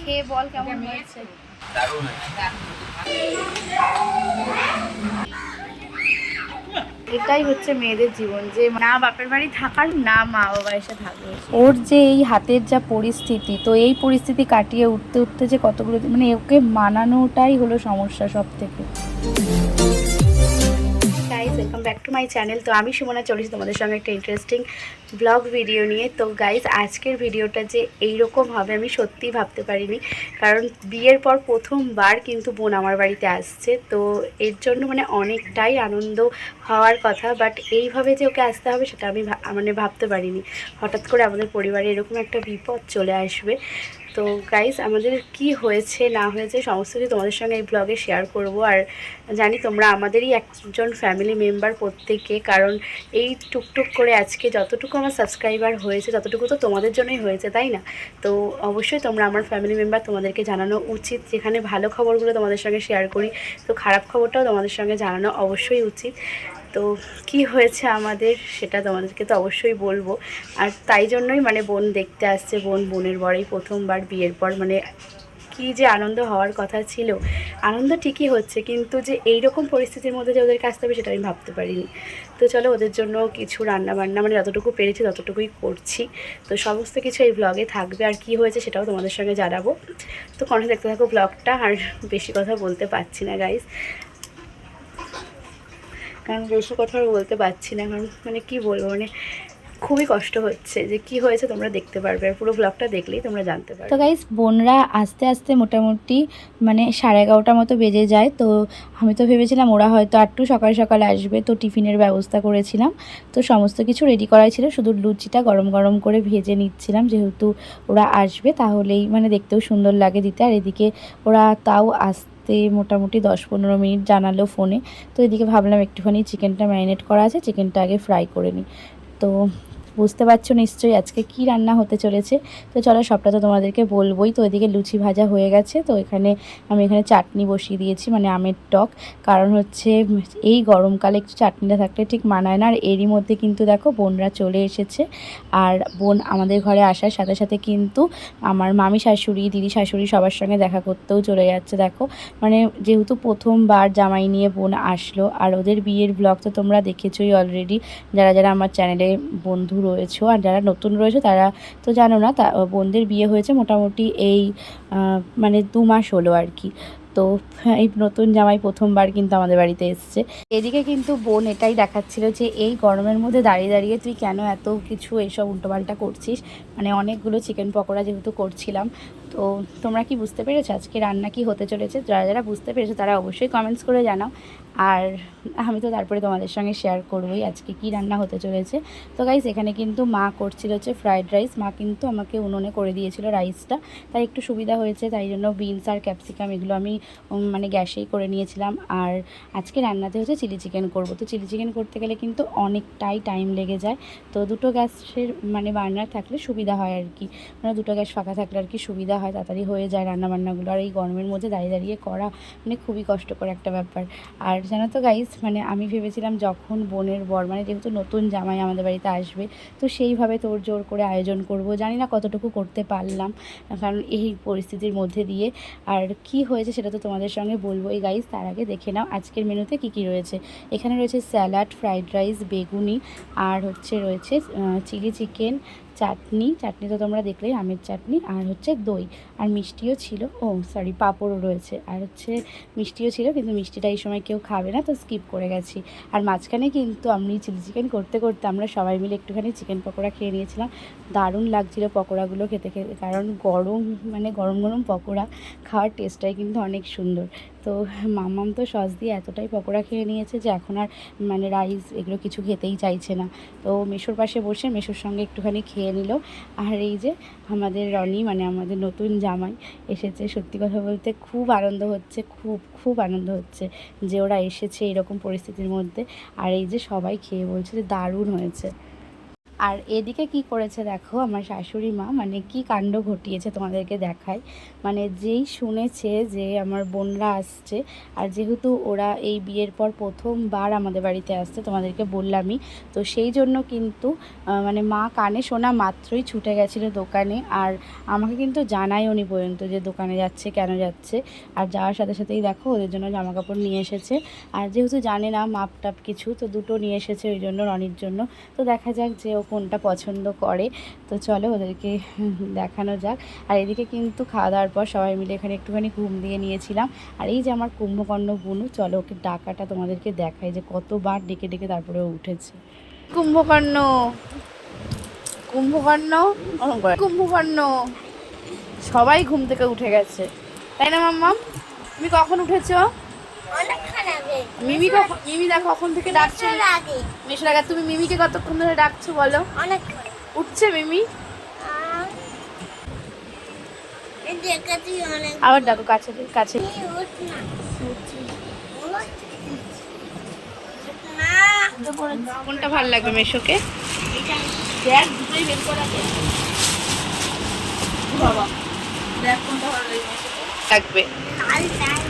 খেয়ে বল কেমন হয়েছে? দারুণ এটাই হচ্ছে মেয়েদের জীবন যে না বাপের বাড়ি থাকার না মা বাবা এসে থাকবে। ওর যে এই হাতের যা পরিস্থিতি তো এই পরিস্থিতি কাটিয়ে উঠতে উঠতে যে কতগুলো মানে ওকে মানানোটাই হলো সমস্যা সব থেকে guys welcome back to my channel তো আমি সুমনা চলেছি তোমাদের সঙ্গে একটা ইন্টারেস্টিং ব্লগ ভিডিও নিয়ে। তো গাইজ আজকের ভিডিওটা যে এইরকম হবে আমি সত্যিই ভাবতে পারিনি। কারণ বিয়ের পর প্রথমবার কিন্তু বোন আমার বাড়িতে আসছে। তো এর জন্য মানে অনেকটাই আনন্দ হওয়ার কথা বাট এইভাবে যে ওকে আসতে হবে সেটা আমি মানে ভাবতে পারিনি। হঠাৎ করে আমাদের পরিবারে এরকম একটা বিপদ চলে আসবে। তো গাইজ আমাদের কি হয়েছে, না হয়েছে, সমস্ত কিছু তোমাদের সঙ্গে এই ব্লগে শেয়ার করব। আর জানি তোমরা আমাদেরই একজন ফ্যামিলি মেম্বার প্রত্যেকে, কারণ এই টুকটুক করে আজকে যতটুকু আমার সাবস্ক্রাইবার হয়েছে, ততটুকু তো তোমাদের জন্যই হয়েছে, তাই না? তো অবশ্যই তোমরা আমার ফ্যামিলি মেম্বার তোমাদেরকে জানানো উচিত, যেখানে ভালো খবরগুলো তোমাদের সঙ্গে শেয়ার করি, তো খারাপ খবরটাও তোমাদের সঙ্গে জানানো অবশ্যই উচিত। তো কি হয়েছে আমাদের সেটা তোমাদেরকে তো অবশ্যই বলব। আর তাই জন্যই মানে বোন দেখতে আসছে, বোন বোনের বরেই প্রথমবার বিয়ের পর। মানে কি যে আনন্দ হওয়ার কথা ছিল। আনন্দ ঠিকই হচ্ছে, কিন্তু যে এই রকম পরিস্থিতির মধ্যে যে ওদেরকে আসতে হবে সেটা আমি ভাবতে পারিনি। তো চলো ওদের জন্য কিছু রান্না বান্না মানে যতটুকু পেরেছি ততটুকুই করছি। তো সমস্ত কিছু এই ব্লগে থাকবে। আর কি হয়েছে সেটাও তোমাদের সঙ্গে জানাব। তো কন্টে দেখতে থাকো ব্লগটা আর বেশি কথা বলতে পারছি না গাইজ কারণ বেশি কথা বলতে পারছি না, কারণ মানে কি বলব মানে খুবই কষ্ট হচ্ছে যে কি হয়েছে তোমরা দেখতে পারবে আর পুরো ব্লগটা দেখলেই তোমরা জানতে পারবে। তো গাইস বোনরা আস্তে আস্তে মোটামুটি মানে সাড়ে এগারোটার মতো বেজে যায়, তো আমি তো ভেবেছিলাম ওরা হয়তো আটটু সকাল সকাল আসবে, তো টিফিনের ব্যবস্থা করেছিলাম। তো সমস্ত কিছু রেডি করাই ছিল, শুধু লুচিটা গরম গরম করে ভেজে নিচ্ছিলাম, যেহেতু ওরা আসবে, তাহলেই মানে দেখতেও সুন্দর লাগে দিতে। আর এদিকে ওরা তাও আসতে মোটামুটি দশ পনেরো মিনিট জানালো ফোনে। তো এদিকে ভাবলাম একটুখানি চিকেনটা ম্যারিনেট করা আছে চিকেনটা আগে ফ্রাই করে নিই তো বুঝতে পারছ নিশ্চয়ই আজকে কি রান্না হতে চলেছে? তো চলো সবটা তো তোমাদেরকে বলবোই। তো ওইদিকে লুচি ভাজা হয়ে গেছে, তো এখানে আমি এখানে চাটনি বসিয়ে দিয়েছি মানে আমের টক। কারণ হচ্ছে এই গরমকালে একটু চাটনিটা থাকলে ঠিক মানায় না, আর এরই মধ্যে কিন্তু দেখো বোনরা চলে এসেছে। আর বোন আমাদের ঘরে আসার সাথে সাথে কিন্তু আমার মামি শাশুড়ি, দিদি শাশুড়ি সবার সঙ্গে দেখা করতেও চলে যাচ্ছে, দেখো। মানে যেহেতু প্রথমবার জামাই নিয়ে বোন আসলো, আর ওদের বিয়ের ব্লগ তো তোমরা দেখেছোই অলরেডি যারা যারা আমার চ্যানেলে বন্ধু রয়েছো আর যারা নতুন রয়েছে তারা তো জানো না, তা বোনদের বিয়ে হয়েছে মোটামুটি এই মানে দু মাস হলো আর কি। তো এই নতুন জামাই প্রথমবার কিন্তু আমাদের বাড়িতে এসছে। এদিকে কিন্তু বোন এটাই দেখাচ্ছিল যে, এই গরমের মধ্যে দাঁড়িয়ে দাঁড়িয়ে তুই কেন এত কিছু এইসব উল্টোপাল্টা করছিস? মানে অনেকগুলো চিকেন পকোড়া যেহেতু করছিলাম, তো তোমরা কি বুঝতে পেরেছ আজকে রান্না কি হতে চলেছে? যারা যারা বুঝতে পেরেছ তারা অবশ্যই কমেন্টস করে জানাও। আর আমি তো তারপরে তোমাদের সঙ্গে শেয়ার করবোই আজকে কি রান্না হতে চলেছে। তো গাইস এখানে কিন্তু মা করছিল হচ্ছে ফ্রাইড রাইস মা কিন্তু আমাকে উনুনে করে দিয়েছিল রাইসটা তাই একটু সুবিধা হয়েছে, তাই জন্য বিনস আর ক্যাপসিকাম এগুলো আমি মানে গ্যাসেই করে নিয়েছিলাম। আর আজকে রান্নাতে হচ্ছে চিলি চিকেন করব। তো চিলি চিকেন করতে গেলে কিন্তু অনেকটাই টাইম লেগে যায়। তো দুটো গ্যাসের মানে বার্নার থাকলে সুবিধা হয় আর কি। মানে দুটো গ্যাস ফাঁকা থাকলে আর কি সুবিধা হয়, তাড়াতাড়ি হয়ে যায় রান্না বান্নাগুলো আর এই গরমের মধ্যে দাঁড়িয়ে দাঁড়িয়ে করা মানে খুবই কষ্টকর একটা ব্যাপার। আর জানো তো গাইস মানে আমি ভেবেছিলাম যখন বোনের বর মানে যেহেতু নতুন জামাই আমাদের বাড়িতে আসবে, তো সেইভাবে তোর জোর করে আয়োজন করব। জানি না কতটুকু করতে পারলাম, কারণ এই পরিস্থিতির মধ্যে দিয়ে। আর কি হয়েছে সেটা তো তোমাদের সঙ্গে বলব এই গাইস তার আগে দেখে নাও আজকের মেনুতে কি কি রয়েছে। এখানে রয়েছে স্যালাড ফ্রাইড রাইস বেগুনি, আর হচ্ছে রয়েছে চিলি চিকেন চাটনি চাটনি তো তোমরা দেখলেই, আমের চাটনি আর হচ্ছে দই। আর মিষ্টিও ছিল, ও সরি পাঁপড়ও রয়েছে। আর হচ্ছে মিষ্টিও ছিল, কিন্তু মিষ্টিটা এই সময় কেউ খাবে না, তো স্কিপ করে গেছি। আর মাঝখানে কিন্তু আমি চিলি চিকেন করতে করতে আমরা সবাই মিলে একটুখানি চিকেন পকোড়া খেয়ে নিয়েছিলাম। দারুণ লাগছিল পকোড়াগুলো খেতে খেতে, কারণ গরম মানে গরম গরম পকোড়া খাওয়ার টেস্টটাই কিন্তু অনেক সুন্দর। তো মামাম তো সস দিয়ে এতটাই পকোড়া খেয়ে নিয়েছে যে এখন আর মানে রাইস এগুলো কিছু খেতেই চাইছে না। তো মেশোর পাশে বসে মেশোর সঙ্গে একটুখানি খেয়ে নিল। আর এই যে আমাদের রনি মানে আমাদের নতুন জামাই এসেছে সত্যি কথা বলতে খুব আনন্দ হচ্ছে, খুব খুব আনন্দ হচ্ছে যে ওরা এসেছে এরকম পরিস্থিতির মধ্যে। আর এই যে সবাই খেয়ে বলছে যে দারুণ হয়েছে। আর এদিকে কি করেছে দেখো আমার শাশুড়ি মা মানে কি কাণ্ড ঘটিয়েছে তোমাদেরকে দেখায় মানে যেই শুনেছে যে আমার বোনরা আসছে, আর যেহেতু ওরা এই বিয়ের পর প্রথমবার আমাদের বাড়িতে আসছে তোমাদেরকে বললামই, তো সেই জন্য কিন্তু মানে মা কানে শোনা মাত্রই ছুটে গেছিল দোকানে, আর আমাকে কিন্তু জানাই উনি পর্যন্ত যে দোকানে যাচ্ছে, কেন যাচ্ছে। আর যাওয়ার সাথে সাথেই দেখো ওদের জন্য জামা কাপড় নিয়ে এসেছে। আর যেহেতু জানে না মাপ টাপ কিছু, তো দুটো নিয়ে এসেছে ওই জন্য রনির জন্য। তো দেখা যাক যে ও কোনটা পছন্দ করে। তো চলো ওদেরকে দেখানো যাক। আর এদিকে কিন্তু খাওয়া দাওয়ার পর সবাই মিলে এখানে একটুখানি ঘুম দিয়ে নিয়েছিলাম। আর এই যে আমার কুম্ভকর্ণ বুনু চলো ওকে ডাকাটা তোমাদেরকে দেখাই যে কতবার ডেকে ডেকে তারপরে ও উঠেছে। কুম্ভকর্ণ। কুম্ভকর্ণ? কুম্ভকর্ণ। সবাই ঘুম থেকে উঠে গেছে। তাই না মাম্মা তুমি কখন উঠেছো? মিমি কখন মিমি দেখো কখন থেকে ডাকছো। মেশোর আগে। তুমি মিমিকে কতক্ষণ ধরে ডাকছো বলো? অনেকক্ষণ উঠছে মিমি? অনেক। আবার ডাকো কাছে কাছে। কোনটা ভালো লাগবে মেশোকে? দেখ দুটোই বের করা বাবা দেখ কোনটা ভালো লাগবে লাল লাল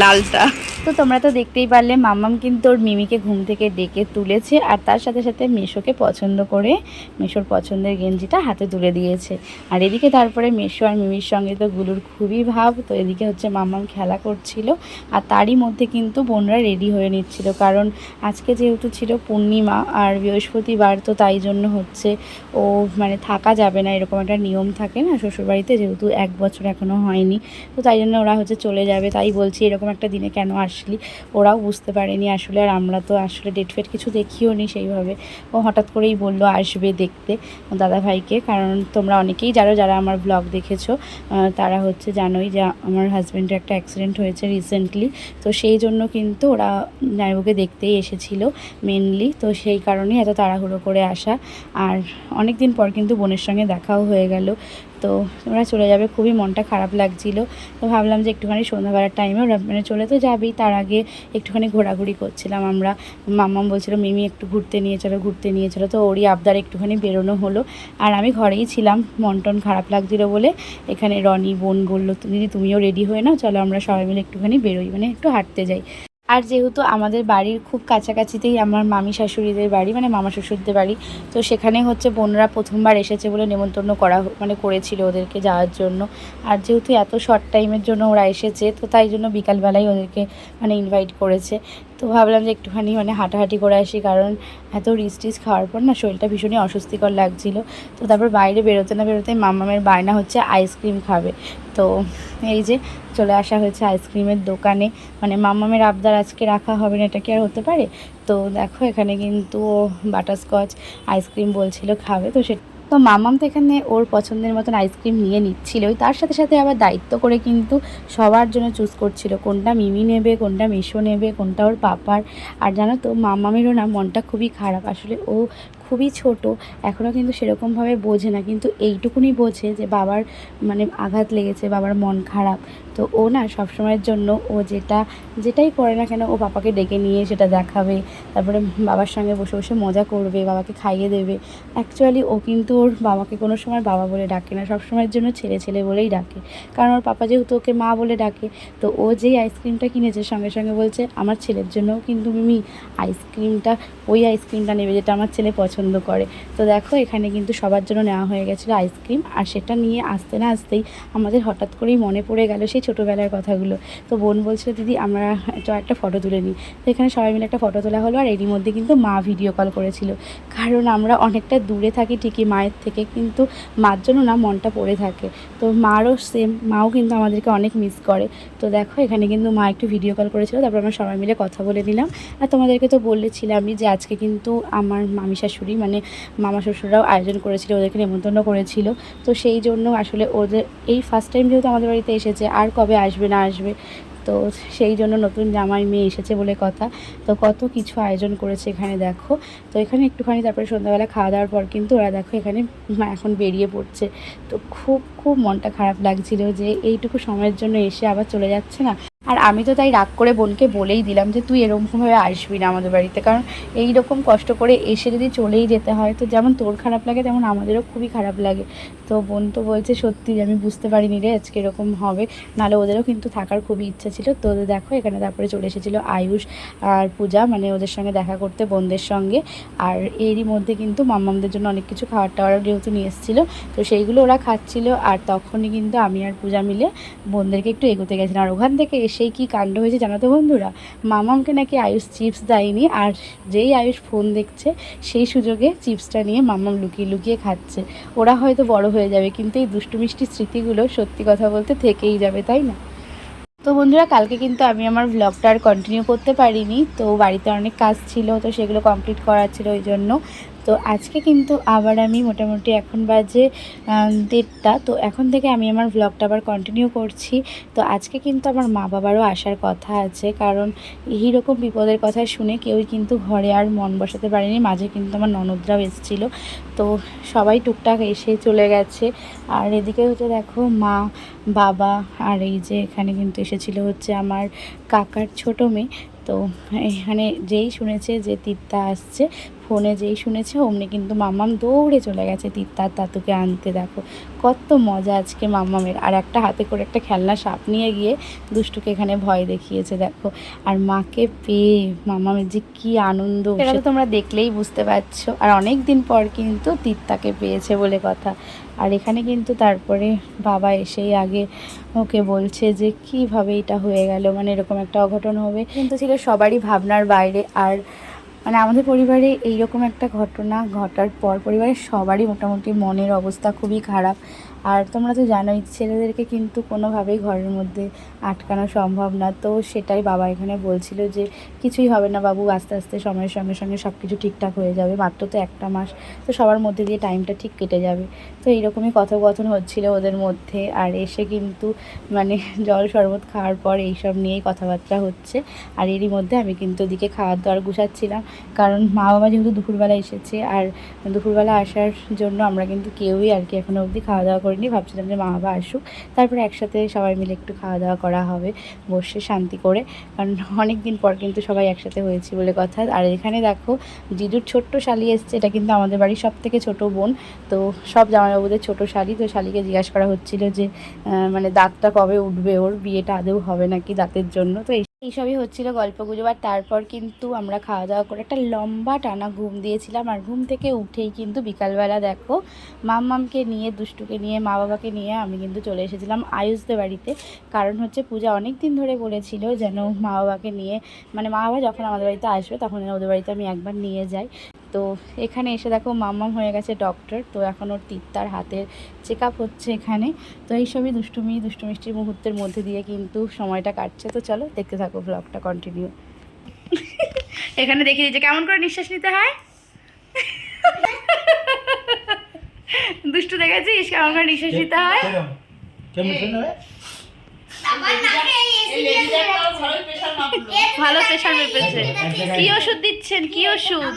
লালটা। তো তোমরা তো দেখতেই পারলে, মাম্মাম কিন্তু ওর মিমিকে ঘুম থেকে ডেকে তুলেছে আর তার সাথে সাথে মেশোকে পছন্দ করে মেশোর পছন্দের গেঞ্জিটা হাতে তুলে দিয়েছে। আর এদিকে তারপরে মেশো আর মিমির সঙ্গে তো গুলুর খুবই ভাব, তো এদিকে হচ্ছে মাম্মাম খেলা করছিল আর তারই মধ্যে কিন্তু বোনরা রেডি হয়ে নিচ্ছিল কারণ আজকে যেহেতু ছিল পূর্ণিমা আর বৃহস্পতিবার, তো তাই জন্য হচ্ছে ও মানে থাকা যাবে না, এরকম একটা নিয়ম থাকে না শ্বশুরবাড়িতে যেহেতু এক বছর এখনও হয়নি, তো তাই জন্য ওরা হচ্ছে চলে যাবে। তাই বলছি এরকম একটা দিনে কেন আসলি ওরাও বুঝতে পারেনি আসলে আর আমরা তো আসলে ডেট ফেট কিছু দেখিও নি সেইভাবে। ও হঠাৎ করেই বলল, আসবে দেখতে দাদা ভাইকে কারণ তোমরা অনেকেই জানো, যারা আমার ব্লগ দেখেছ তারা হচ্ছে জানোই যে আমার হাজব্যান্ডের একটা অ্যাক্সিডেন্ট হয়েছে রিসেন্টলি তো সেই জন্য কিন্তু ওরা জামাইবাবুকে দেখতেই এসেছিল মেনলি তো সেই কারণেই এত তাড়াহুড়ো করে আসা। আর অনেক দিন পর কিন্তু বোনের সঙ্গে দেখাও হয়ে গেল। তো ওরা চলে যাবে, খুবই মনটা খারাপ লাগছিল। তো ভাবলাম যে একটুখানি সন্ধ্যাবেলার টাইমে ওরা মানে চলে তো যাবেই। তার আগে একটুখানি ঘোরাঘুরি করছিলাম আমরা। মাম্মাম বলছিল, মিমি একটু ঘুরতে নিয়ে চলো, ঘুরতে নিয়ে চলো। তো ওরই আবদার একটুখানি বেরোনো হলো। আর আমি ঘরেই ছিলাম, মন টন খারাপ লাগছিল বলে। এখানে রনি, বোন বলল, দিদি, তুমিও রেডি হয়ে নাও, চলো আমরা সবাই মিলে একটুখানি বেরোই। মানে একটু হাঁটতে যাই। আর যেহেতু আমাদের বাড়ির খুব কাছাকাছিতেই আমার মামি শাশুড়িদের বাড়ি মানে মামা শ্বশুরদের বাড়ি, তো সেখানে হচ্ছে বোনরা প্রথমবার এসেছে বলে নেমন্তন্ন করা মানে করেছিল ওদেরকে যাওয়ার জন্য। আর যেহেতু এত শর্ট টাইমের জন্য ওরা এসেছে, তো তাই জন্য বিকালবেলায় ওদেরকে মানে ইনভাইট করেছে। তো ভাবলাম যে একটুখানি মানে হাঁটাহাঁটি করে আসি, কারণ এত রিচ টিচ খাওয়ার পর না শরীরটা ভীষণই অস্বস্তিকর লাগছিল। তো তারপর বাইরে বেরোতে না বেরোতে মামামের বায়না হচ্ছে আইসক্রিম খাবে। তো এই যে চলে আসা হয়েছে আইসক্রিমের দোকানে। মানে মামামের আবদার আজকে রাখা হবে না, এটা কি আর হতে পারে? তো দেখো এখানে কিন্তু বাটারস্কচ আইসক্রিম বলছিল খাবে, তো সে তো মামাম তো এখানে ওর পছন্দের মতন আইসক্রিম নিয়ে নিচ্ছিলই। তার সাথে সাথে আবার দায়িত্ব করে কিন্তু সবার জন্য চুজ করছিল, কোনটা মিমি নেবে, কোনটা মিশো নেবে, কোনটা ওর পাপার। আর জানো তো, মামামেরও না মনটা খুবই খারাপ। আসলে ও খুবই ছোট এখনও কিন্তু সেরকমভাবে বোঝে না। কিন্তু এইটুকুনি বোঝে যে বাবার মানে আঘাত লেগেছে, বাবার মন খারাপ। তো ও না সবসময়ের জন্য ও যেটা, যেটাই করে না কেন ও বাবাকে ডেকে নিয়ে সেটা দেখাবে। তারপরে বাবার সঙ্গে বসে বসে মজা করবে, বাবাকে খাইয়ে দেবে। অ্যাকচুয়ালি ও কিন্তু ওর বাবাকে কোনো সময় বাবা বলে ডাকে না, সবসময়ের জন্য ছেলে ছেলে বলেই ডাকে। কারণ ওর পাপা যেহেতু ওকে মা বলে ডাকে, তো ও যেই আইসক্রিমটা কিনেছে সঙ্গে সঙ্গে বলছে, আমার ছেলের জন্যও কিন্তু মিমি আইসক্রিমটা ওই আইসক্রিমটা নেবে যেটা আমার ছেলে পছন্দ করে। তো দেখো, এখানে কিন্তু সবার জন্য নেওয়া হয়ে গেছিল আইসক্রিম। আর সেটা নিয়ে আসতে না আসতেই আমাদের হঠাৎ করেই মনে পড়ে গেল সেই ছোটোবেলার কথাগুলো। তো বোন বলছিল, দিদি, আমরা তো একটা ফটো তুলে নিই। তো এখানে সবাই মিলে একটা ফটো তোলা হলো। আর এরই মধ্যে কিন্তু মা ভিডিও কল করেছিল। কারণ আমরা অনেকটা দূরে থাকি, ঠিকই মায়ের থেকে, কিন্তু মার জন্য না মনটা পড়ে থাকে। তো মারও সেম মাও কিন্তু আমাদেরকে অনেক মিস করে। তো দেখো, এখানে কিন্তু মা একটু ভিডিও কল করেছিল। তারপর আমরা সবাই মিলে কথা বলে নিলাম। আর তোমাদেরকে তো বলেছিলামই যে আজকে কিন্তু আমার মামি শাশুড়ি মানে মামা শ্বশুররাও আয়োজন করেছিল, ওদেরকে নেমন্তন্ন করেছিল। তো সেই জন্য আসলে ওদের, এই ফার্স্ট টাইম যেহেতু আমাদের বাড়িতে এসেছে, আর কবে আসবে না আসবে, তো সেই জন্য নতুন জামাই মেয়ে এসেছে বলে কথা। তো কত কিছু আয়োজন করেছে এখানে দেখো। তো এখানে একটুখানি তারপরে সন্ধ্যাবেলা খাওয়া দাওয়ার পর কিন্তু ওরা দেখো এখানে এখন বেরিয়ে পড়ছে। তো খুব খুব মনটা খারাপ লাগছিল যে এইটুকু সময়ের জন্য এসে আবার চলে যাচ্ছে না। আর আমি তো তাই রাগ করে বোনকে বলেই দিলাম যে তুই এরকমভাবে আসবি না আমাদের বাড়িতে। কারণ এই রকম কষ্ট করে এসে যদি চলেই যেতে হয়, তো যেমন তোর খারাপ লাগে, তেমন আমাদেরও খুবই খারাপ লাগে। তো বোন তো বলছে, সত্যি আমি বুঝতে পারিনি রে, আজকে এরকম হবে। নাহলে ওদেরও কিন্তু থাকার খুবই ইচ্ছা ছিল। তো দেখো, এখানে তারপরে চলে এসেছিল আয়ুষ আর পূজা মানে ওদের সঙ্গে দেখা করতে বোনদের সঙ্গে। আর এরই মধ্যে কিন্তু মাম্মামদের জন্য অনেক কিছু খাবার টাওয়ার যেহেতু নিয়ে এসেছিল, তো সেইগুলো ওরা খাচ্ছিল। আর তখনই কিন্তু আমি আর পূজা মিলে বোনদেরকে একটু এগোতে গেছিলাম। আর ওখান থেকে এসেই কি কাণ্ড হয়েছে জানো তো বন্ধুরা? মামামকে নাকি আয়ুষ চিপস দেয়নি আর যেই আয়ুষ ফোন দেখছে, সেই সুযোগে চিপসটা নিয়ে মামাম লুকিয়ে লুকিয়ে খাচ্ছে। ওরা হয়তো বড় হয়ে যাবে, কিন্তু এই দুষ্টু মিষ্টি স্মৃতিগুলো সত্যি কথা বলতে থেকেই যাবে, তাই না? তো বন্ধুরা, কালকে কিন্তু আমি আমার ব্লগটা আর কন্টিনিউ করতে পারিনি। তো বাড়িতে অনেক কাজ ছিল, তো সেগুলো কমপ্লিট করার ছিল, ওই জন্য। তো আজকে কিন্তু আবার আমি মোটামুটি এখন বাজে দেড়টা। তো এখন থেকে আমি আমার ব্লগটা আবার কন্টিনিউ করছি। তো আজকে কিন্তু আমার মা বাবারও আসার কথা আছে। কারণ এই রকম বিপদের কথা শুনে কেউই কিন্তু ঘরে আর মন বসাতে পারেনি। মাঝে কিন্তু আমার ননদরাও এসেছিল। তো সবাই টুকটাক এসে চলে গেছে। আর এদিকে হচ্ছে দেখো মা, বাবা আর এই যে এখানে কিন্তু এসেছিল হচ্ছে আমার কাকার ছোটো মেয়ে। তো এখানে যেই শুনেছে যে তিত্তা আসছে ফোনে যেই শুনেছে অমনি কিন্তু মাম্মাম দৌড়ে চলে গেছে তিত্তার তাতুকে আনতে দেখো কত মজা আজকে মাম্মামের। আর একটা হাতে করে একটা খেলনা সাপ নিয়ে গিয়ে দুষ্টুকে এখানে ভয় দেখিয়েছে দেখো। আর মাকে পেয়ে মামামের যে কি আনন্দ সেটা তো তোমরা দেখলেই বুঝতে পারছ। আর অনেক দিন পর কিন্তু তিত্তাকে পেয়েছে বলে কথা। আর এখানে কিন্তু তারপরে বাবা এসেই আগে ওকে বলছে যে কীভাবে এটা হয়ে গেল? মানে এরকম একটা অঘটন হবে। কিন্তু ছিল সবারই ভাবনার বাইরে। আর মানে আমাদের পরিবারে এইরকম একটা ঘটনা ঘটার পর পরিবারের সবারই মোটামুটি মনের অবস্থা খুবই খারাপ। আর তোমরা তো জানোই, ছেলেদেরকে কিন্তু কোনোভাবেই ঘরের মধ্যে আটকানো সম্ভব না। তো সেটাই বাবা এখানে বলছিল যে, কিছুই হবে না বাবু, আস্তে আস্তে সময়ের সঙ্গে সঙ্গে সব কিছু ঠিকঠাক হয়ে যাবে, মাত্র তো একটা মাস। তো সবার মধ্যে দিয়ে টাইমটা ঠিক কেটে যাবে। তো এইরকমই কথোপকথন হচ্ছিল ওদের মধ্যে। আর এসে কিন্তু মানে জল শরবত খাওয়ার পর এইসব নিয়েই কথাবার্তা হচ্ছে। আর এরই মধ্যে আমি কিন্তু ওদিকে খাওয়ার দাওয়ার গুছাচ্ছিলাম। কারণ মা বাবা যেহেতু দুপুরবেলা এসেছে, আর দুপুরবেলা আসার জন্য আমরা কিন্তু কেউই আর কি এখনও অবধি খাওয়া দাওয়া করিনি, ভাবছিলাম যে মা বাবা আসুক। তারপরে একসাথে সবাই মিলে একটু খাওয়া দাওয়া করা হবে, বসে শান্তি করে। কারণ অনেক দিন পর কিন্তু সবাই একসাথে হয়েছি বলে কথা। আর এখানে দেখো, জিজুর ছোট্ট শালি এসছে, এটা কিন্তু আমাদের বাড়ির সব থেকে ছোটো বোন। তো সব জামাইবাবুদের ছোটো শালি। তো শালিকে জিজ্ঞাসা করা হচ্ছিল যে মানে দাঁতটা কবে উঠবে? ওর বিয়েটা আদৌ হবে নাকি দাঁতের জন্য? তো এই এইসবই হচ্ছিল গল্প গুজব আর তারপর কিন্তু আমরা খাওয়া দাওয়া করে একটা লম্বা টানা ঘুম দিয়েছিলাম। আর ঘুম থেকে উঠেই কিন্তু বিকালবেলা দেখো, মামমামকে নিয়ে, দুষ্টুকে নিয়ে মা বাবাকে নিয়ে আমি কিন্তু চলে এসেছিলাম আয়ুষদের বাড়িতে। কারণ হচ্ছে পূজা অনেক দিন ধরে বলেছিল যেন মা বাবাকে নিয়ে মানে মা বাবা যখন আমাদের বাড়িতে আসবে তখন ওদের বাড়িতে আমি একবার নিয়ে যাই। তো এখানে এসে দেখো মাম্মাম হয়ে গেছে ডক্টর তো এখন ওর তিত্তার হাতের চেক আপ হচ্ছে এখানে। তো এইসবই দুষ্টুমি দুষ্টুমিষ্টির মুহূর্তের মধ্যে দিয়ে কিন্তু সময়টা কাটছে। তো চলো দেখতে থাকো ব্লগটা কন্টিনিউ এখানে দেখে দিচ্ছে কেমন করে নিঃশ্বাস নিতে হয়? দুষ্টু দেখেছিস? কেমন করে নিঃশ্বাস নিতে হয়? ভালো প্রেশার মেপেছে কি ওষুধ দিচ্ছেন? কি ওষুধ?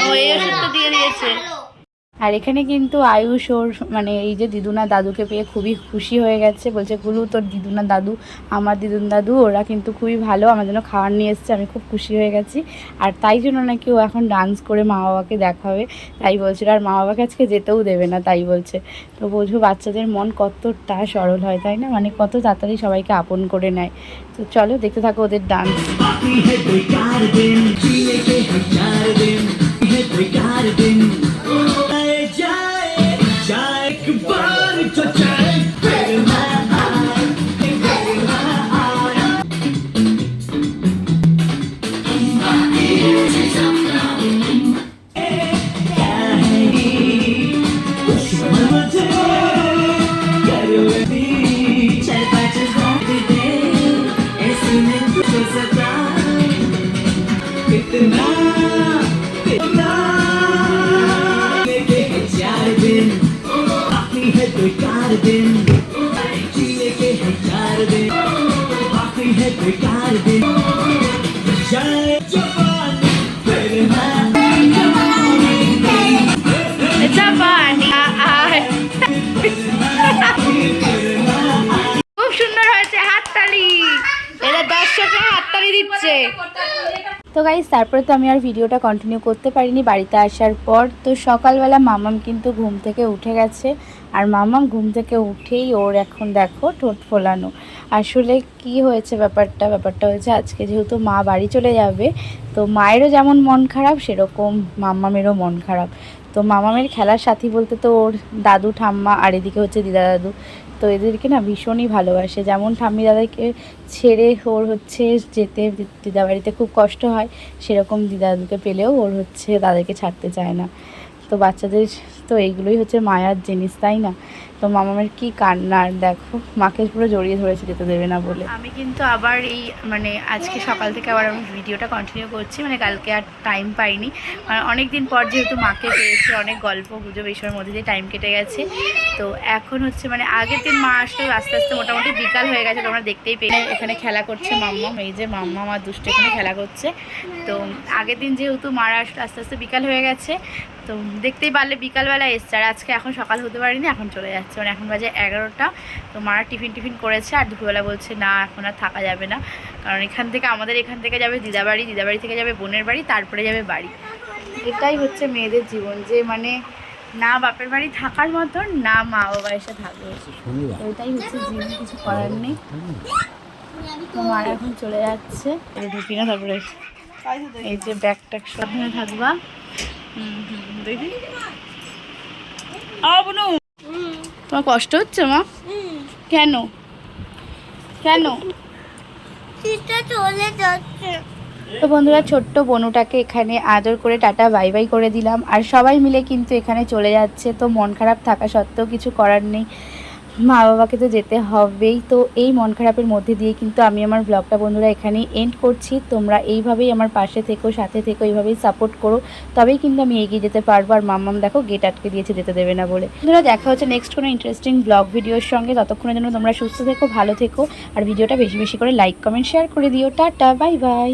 ও, এই ওষুধ তো দিয়ে দিয়েছে। আর এখানে কিন্তু আয়ুষ ওর মানে এই যে দিদুনা দাদুকে পেয়ে খুবই খুশি হয়ে গেছে। বলছে, গুলু, তোর দিদুনা দাদু, আমার দিদুন দাদু, ওরা কিন্তু খুবই ভালো, আমার জন্য খাবার নিয়ে এসছে, আমি খুব খুশি হয়ে গেছি। আর তাই জন্য নাকি ও এখন ডান্স করে মা বাবাকে দেখাবে। তাই বলছিল আর মা বাবাকে আজকে যেতেও দেবে না। তাই বলছে। তো বোঝো বাচ্চাদের মন কতটা সরল হয়, তাই না? মানে কত তাড়াতাড়ি সবাইকে আপন করে নেয়। তো চলো, দেখতে থাকো ওদের ডান্স कोई कार दिन जिए के है चार दिन बाकी है कोई कार दिन जय जापान तेरे नाम जापान খুব সুন্দর হয়েছে হাততালি এরা দর্শকে হাততালি দিচ্ছে তো গাইজ তারপরে তো আমি আর ভিডিওটা কন্টিনিউ করতে পারিনি, বাড়িতে আসার পর তো সকালবেলা মামাম কিন্তু ঘুম থেকে উঠে গেছে। আর মামাম ঘুম থেকে উঠেই ওর এখন দেখো ঠোঁট ফোলানো। আসলে কি হয়েছে ব্যাপারটা? ব্যাপারটা হয়েছে আজকে যেহেতু মা বাড়ি চলে যাবে, তো মায়েরও যেমন মন খারাপ, সেরকম মাম্মামেরও মন খারাপ। তো মামামের খেলার সাথী বলতে তো ওর দাদু, ঠাম্মা আর এদিকে হচ্ছে দিদা দাদু। তো এদেরকে না ভীষণই ভালোবাসে। যেমন ঠাম্মি দাদাকে ছেড়ে ওর হচ্ছে যেতে দিদাবাড়িতে খুব কষ্ট হয়, সেরকম দিদাদুকে পেলেও ওর হচ্ছে তাদেরকে ছাড়তে চায় না। তো বাচ্চাদের, তো এইগুলোই হচ্ছে মায়ার জিনিস, তাই না? তো মামামের কি কান্নার দেখো, মাকে পুরো জড়িয়ে ধরেছে যেতে দেবে না বলে। আমি কিন্তু আবার এই মানে আজকে সকাল থেকে আবার আমি ভিডিওটা কন্টিনিউ করছি মানে কালকে আর টাইম পাইনি। অনেক দিন পর যেহেতু মাকে পেয়েছি, অনেক গল্প, গুজব, এইসবের মধ্যে দিয়ে টাইম কেটে গেছে। তো এখন হচ্ছে মানে আগের দিন মা আসলে আস্তে আস্তে মোটামুটি বিকাল হয়ে গেছে, তোমরা দেখতেই পেয়ে এখানে খেলা করছে মাম্মা এই যে মাম্মা আমার দুষ্ট এখানে খেলা করছে। তো আগের দিন যেহেতু মারা আসলে আস্তে আস্তে বিকাল হয়ে গেছে, তো দেখতেই পারলে বিকালবেলা এসছে। আর আজকে এখন সকাল হতে পারিনি, এখন চলে যাচ্ছে। মানে এখন বাজে এগারোটা তো মারা টিফিন টিফিন করেছে আর দুপুরবেলা বলছে না এখন আর থাকা যাবে না। কারণ এখান থেকে আমাদের এখান থেকে যাবে দিদাবাড়ি দিদাবাড়ি থেকে যাবে বোনের বাড়ি তারপরে যাবে বাড়ি। এটাই হচ্ছে মেয়েদের জীবন যে মানে না বাপের বাড়ি থাকার মতন না মা বাবা এসে থাকবে। এটাই হচ্ছে জীবন কিছু করার নেই। তো মারা এখন চলে যাচ্ছে। এটা ঢুকি না তারপরে এই যে ব্যাগ ট্যাগ সামনে থাকবা। হুম হুম দেখি। তোমার কষ্ট হচ্ছে মা? কেন? কেন? সিস্টার চলে যাচ্ছে। তো বন্ধুরা ছোট্ট বনুটাকে এখানে আদর করে টাটা বাই বাই করে দিলাম। আর সবাই মিলে কিন্তু এখানে চলে যাচ্ছে। তো মন খারাপ থাকা সত্ত্বেও কিছু করার নেই। মা বাবাকে তো যেতে হবেই। তো এই মন খারাপের মধ্যে দিয়ে কিন্তু আমি আমার ব্লগটা বন্ধুরা এখানেই এন্ড করছি। তোমরা এইভাবেই আমার পাশে থেকো, সাথে থেকো, এইভাবেই সাপোর্ট করো। তবেই কিন্তু আমি এগিয়ে যেতে পারব। আর মাম্মাম দেখো গেট আটকে দিয়েছে, যেতে দেবে না বলে। বন্ধুরা, দেখা হচ্ছে নেক্সট কোনো ইন্টারেস্টিং ব্লগ ভিডিওর সঙ্গে। ততক্ষণের জন্য তোমরা সুস্থ থেকো, ভালো থেকো। আর ভিডিওটা বেশি বেশি করে লাইক কমেন্ট শেয়ার করে দিও। Tata bye bye